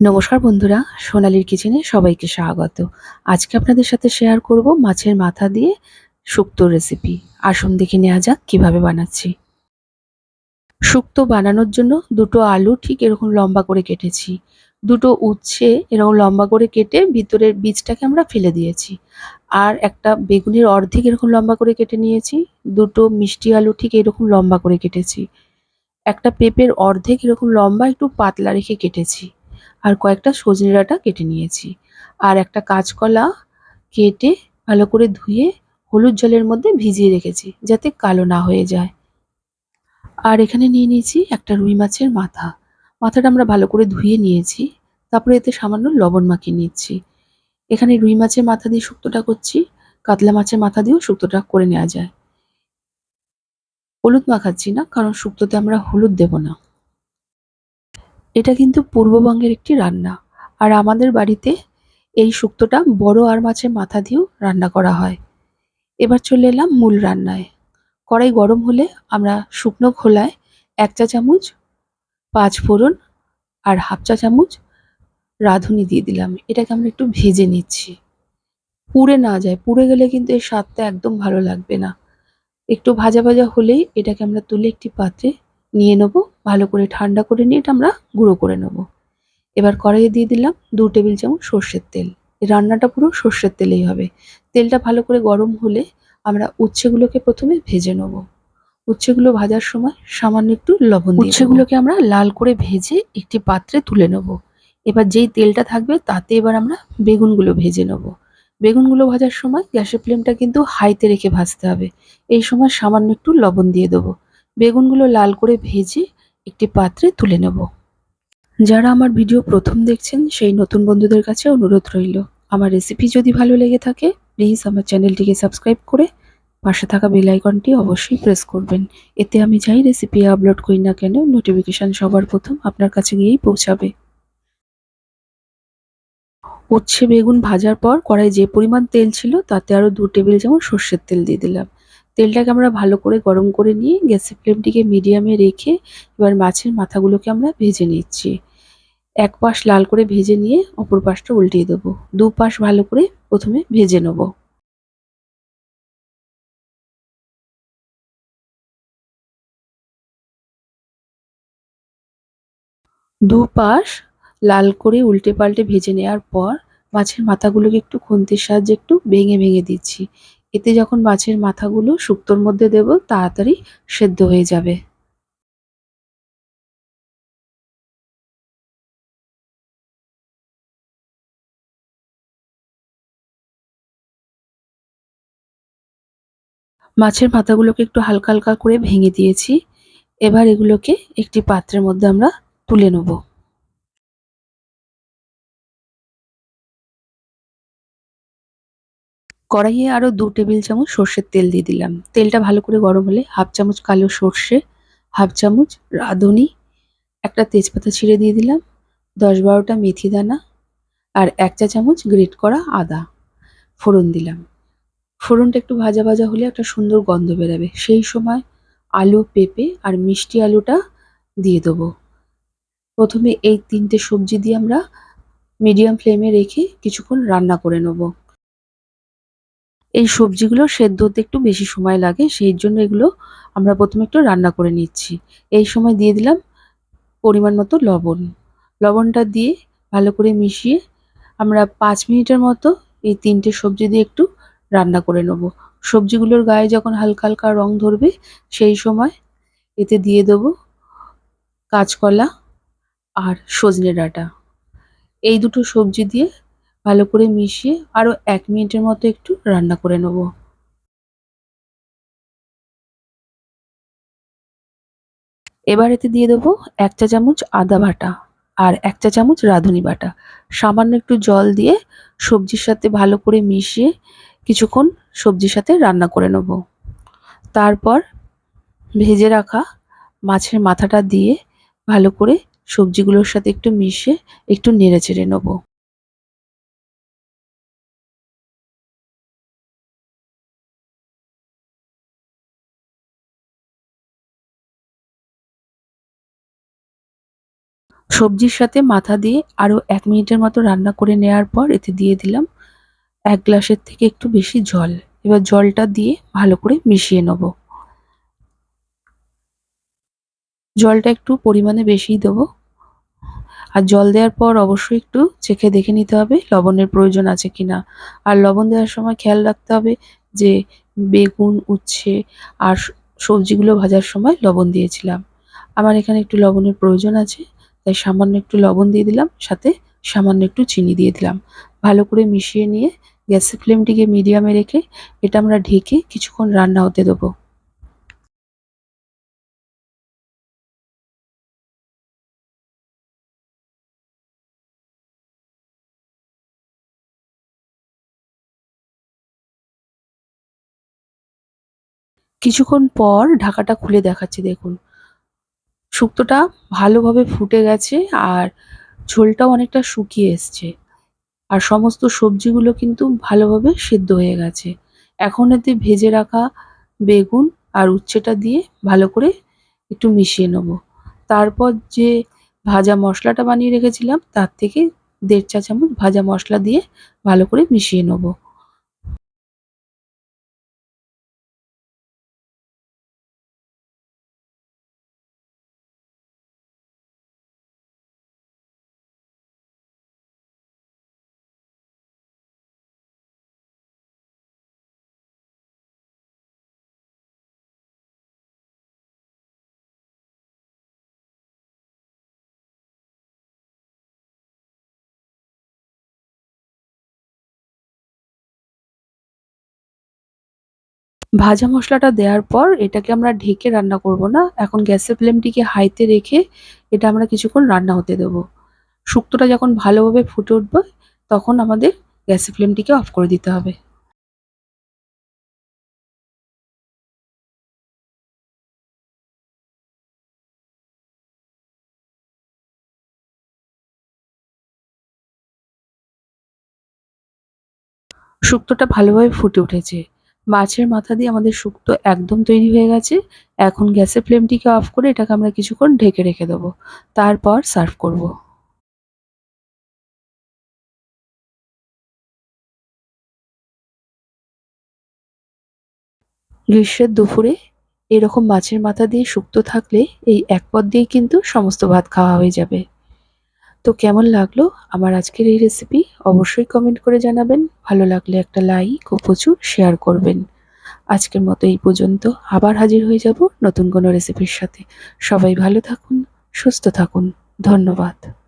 নমস্কার বন্ধুরা, সোনালির কিচেনে সবাইকে স্বাগত। আজকে আপনাদের সাথে শেয়ার করব মাছের মাথা দিয়ে শুক্তো রেসিপি আসুন দেখে নেওয়া যাক কীভাবে বানাচ্ছি। শুক্তো বানানোর জন্য দুটো আলু ঠিক এরকম লম্বা করে কেটেছি। দুটো উচ্ছে এরকম লম্বা করে কেটে ভিতরের বীজটাকে আমরা ফেলে দিয়েছি। আর একটা বেগুনের অর্ধেক এরকম লম্বা করে কেটে নিয়েছি। দুটো মিষ্টি আলু ঠিক এরকম লম্বা করে কেটেছি। একটা পেঁপের অর্ধেক এরকম লম্বা একটু পাতলা রেখে কেটেছি। আর কয়েকটা সজনে ডাঁটা কেটে নিয়েছি। আর একটা কাঁচকলা কেটে ভালো করে ধুয়ে হলুদ জলের মধ্যে ভিজিয়ে রেখেছি, যাতে কালো না হয়ে যায়। আর এখানে নিয়ে নিয়েছি একটা রুই মাছের মাথা। মাথাটা আমরা ভালো করে ধুয়ে নিয়েছি, তারপরে এতে সামান্য লবণ মাখিয়ে নিচ্ছি। এখানে রুই মাছের মাথা দিয়ে শুক্তটা করছি, কাতলা মাছের মাথা দিয়েও শুক্তোটা করে নেওয়া যায়। হলুদ মাখাচ্ছি না, কারণ শুক্তোতে আমরা হলুদ দেব না। এটা কিন্তু পূর্ববঙ্গের একটি রান্না। আর আমাদের বাড়িতে এই শুক্তোটা বড় আর মাছের মাথা দিয়েও রান্না করা হয়। এবার চলে এলাম মূল রান্নায়। কড়াই গরম হলে আমরা শুকনো খোলায় এক চা চামচ পাঁচ ফোড়ন আর হাফ চা চামচ রাঁধুনি দিয়ে দিলাম। এটাকে আমরা একটু ভেজে নিচ্ছি। পুড়ে না যায়, পুড়ে গেলে কিন্তু এর স্বাদটা একদম ভালো লাগবে না। একটু ভাজা ভাজা হলেই এটাকে আমরা তুলে একটি পাত্রে নিয়ে নেব, ভালো করে ঠান্ডা করে নিয়ে এটা আমরা গুঁড়ো করে নেব। এবার কড়াইয়ে দিয়ে দিলাম দু টেবিল চামচ সর্ষের তেল। রান্নাটা পুরো সর্ষের তেলেই হবে। তেলটা ভালো করে গরম হলে আমরা উচ্ছেগুলোকে প্রথমে ভেজে নেব। উচ্ছেগুলো ভাজার সময় সামান্য একটু লবণ উচ্ছেগুলোকে আমরা লাল করে ভেজে একটি পাত্রে তুলে নেব। এবার যেই তেলটা থাকবে তাতে এবার আমরা বেগুনগুলো ভেজে নেব। বেগুনগুলো ভাজার সময় গ্যাসের ফ্লেমটা কিন্তু হাইতে রেখে ভাজতে হবে। এই সময় সামান্য একটু লবণ দিয়ে দেবো। বেগুনগুলো লাল করে ভেজে একটি পাত্রে তুলে নেব। যারা আমার ভিডিও প্রথম দেখছেন, সেই নতুন বন্ধুদের কাছে অনুরোধ রইল। আমার রেসিপি যদি ভালো লেগে থাকে প্লিজ আমার চ্যানেলটিকে সাবস্ক্রাইব করে পাশে থাকা বেল আইকনটি অবশ্যই প্রেস করবেন। এতে আমি যাই রেসিপি আপলোড করি না কেন নোটিফিকেশান সবার প্রথম আপনার কাছে গিয়েই পৌঁছাবে। উচ্ছে বেগুন ভাজার পর কড়াই যে পরিমাণ তেল ছিল, তাতে আরও দু টেবিল যেমন সর্ষের তেল দিয়ে দিলাম। তেলটাকে আমরা ভালো করে গরম করে নিয়ে গ্যাসের ফ্লেমটিকে মিডিয়ামে রেখে এবার মাছের মাথাগুলোকে আমরা ভেজে নিচ্ছি। এক পাশ লাল করে ভেজে নিয়ে অপর পাশটা উল্টিয়ে দেবো। দু পাশ ভালো করে প্রথমে ভেজে নেব। দু পাশ লাল করে উল্টে পাল্টে ভেজে নেওয়ার পর মাছের মাথাগুলোকে একটু খুন্তির সাহায্যে একটু ভেঙে ভেঙে দিচ্ছি। এতে যখন মাছের মাথাগুলো শুক্তোর মধ্যে দেব, তাড়াতাড়ি সেদ্ধ হয়ে যাবে। মাছের মাথাগুলোকে একটু হালকা হালকা করে ভেঙে দিয়েছি। এবার এগুলোকে একটি পাত্রের মধ্যে আমরা তুলে নেব। কড়াইয়ে আরও দু টেবিল চামচ সর্ষের তেল দিয়ে দিলাম। তেলটা ভালো করে গরম হলে হাফ চামচ কালো সর্ষে, হাফ চামচ রাঁধুনি, একটা তেজপাতা ছিঁড়ে দিয়ে দিলাম, দশ বারোটা মেথি দানা আর এক চা চামচ গ্রেট করা আদা ফোড়ন দিলাম। ফোড়নটা একটু ভাজা ভাজা হলে একটা সুন্দর গন্ধ বেরাবে। সেই সময় আলু, পেঁপে আর মিষ্টি আলুটা দিয়ে দেবো। প্রথমে এই তিনটে সবজি দিয়ে আমরা মিডিয়াম ফ্লেমে রেখে কিছুক্ষণ রান্না করে নেব। এই সবজিগুলো সেদ্ধ হতে একটু বেশি সময় লাগে, সেই জন্য এগুলো আমরা প্রথমে একটু রান্না করে নিচ্ছি। এই সময় দিয়ে দিলাম পরিমাণ মতো লবণ। লবণটা দিয়ে ভালো করে মিশিয়ে আমরা পাঁচ মিনিটের মতো এই তিনটে সবজি দিয়ে একটু রান্না করে নেব। সবজিগুলোর গায়ে যখন হালকা হালকা রং ধরবে, সেই সময় এতে দিয়ে দেবো কাঁচকলা আর সজনে ডাঁটা। এই দুটো সবজি দিয়ে ভালো করে মিশিয়ে আরও এক মিনিটের মতো একটু রান্না করে নেব। এবার এতে দিয়ে দেবো এক চা চামচ আদা বাটা আর এক চা চামচ রাঁধুনি বাটা। সামান্য একটু জল দিয়ে সবজির সাথে ভালো করে মিশিয়ে কিছুক্ষণ সবজির সাথে রান্না করে নেব। তারপর ভেজে রাখা মাছের মাথাটা দিয়ে ভালো করে সবজিগুলোর সাথে একটু মিশিয়ে একটু নেড়ে চেড়ে নেব। সবজির সাথে মাথা দিয়ে আরও এক মিনিটের মতো রান্না করে নেওয়ার পর এতে দিয়ে দিলাম এক গ্লাসের থেকে একটু বেশি জল। এবার জলটা দিয়ে ভালো করে মিশিয়ে নেব। জলটা একটু পরিমাণে বেশিই দেবো। আর জল দেওয়ার পর অবশ্যই একটু চেখে দেখে নিতে হবে লবণের প্রয়োজন আছে কিনা। আর লবণ দেওয়ার সময় খেয়াল রাখতে হবে যে বেগুন, উচ্ছে আর সবজিগুলো ভাজার সময় লবণ দিয়েছিলাম। আমার এখানে একটু লবণের প্রয়োজন আছে। তাই সামান্য একটু লবণ দিয়ে দিলাম, সাথে সামান্য একটু চিনি দিয়ে দিলাম। ভালো করে মিশিয়ে নিয়ে গ্যাসের ফ্লেমটিকে মিডিয়ামে রেখে এটা আমরা ঢেকে কিছুক্ষণ রান্না হতে দেবো। কিছুক্ষণ পর ঢাকাটা খুলে দেখাচ্ছি, দেখুন। শুক্তোটা ভালোভাবে ফুটে গেছে আর ঝোলটাও অনেকটা শুকিয়ে এসছে। আর সমস্ত সবজিগুলো কিন্তু ভালোভাবে সিদ্ধ হয়ে গেছে। এখন এতে ভেজে রাখা বেগুন আর উচ্ছেটা দিয়ে ভালো করে একটু মিশিয়ে নেব। তারপর যে ভাজা মশলাটা বানিয়ে রেখেছিলাম, তার থেকে দেড় চা চামচ ভাজা মশলা দিয়ে ভালো করে মিশিয়ে নেব। ভাজা মশলাটা দেওয়ার পর এটাকে আমরা ঢেকে রান্না করব না। এখন গ্যাসের ফ্লেমটিকে হাইতে রেখে এটা আমরা কিছুক্ষণ রান্না হতে দেব। শুক্তোটা যখন ভালোভাবে ফুটে উঠবে, তখন আমাদের গ্যাসের ফ্লেমটিকে অফ করে দিতে হবে। শুক্তোটা ভালোভাবে ফুটে উঠেছে। মাছের মাথা দিয়ে আমাদের শুক্তো একদম তৈরি হয়ে গেছে। এখন গ্যাসের ফ্লেমটিকে অফ করে এটাকে আমরা কিছুক্ষণ ঢেকে রেখে দেবো। তারপর সার্ভ করব। গ্রীষ্মের দুপুরে এরকম মাছের মাথা দিয়ে শুক্তো থাকলে এই এক পদ দিয়েই কিন্তু সমস্ত ভাত খাওয়া হয়ে যাবে। তো কেমন লাগল আমার আজকের এই রেসিপি অবশ্যই কমেন্ট করে জানাবেন। ভালো লাগলে একটা লাইক ও প্রচুর শেয়ার করবেন। আজকের মতো এই পর্যন্ত আবার হাজির হয়ে যাব নতুন কোনো রেসিপির সাথে। সবাই ভালো থাকুন, সুস্থ থাকুন। ধন্যবাদ।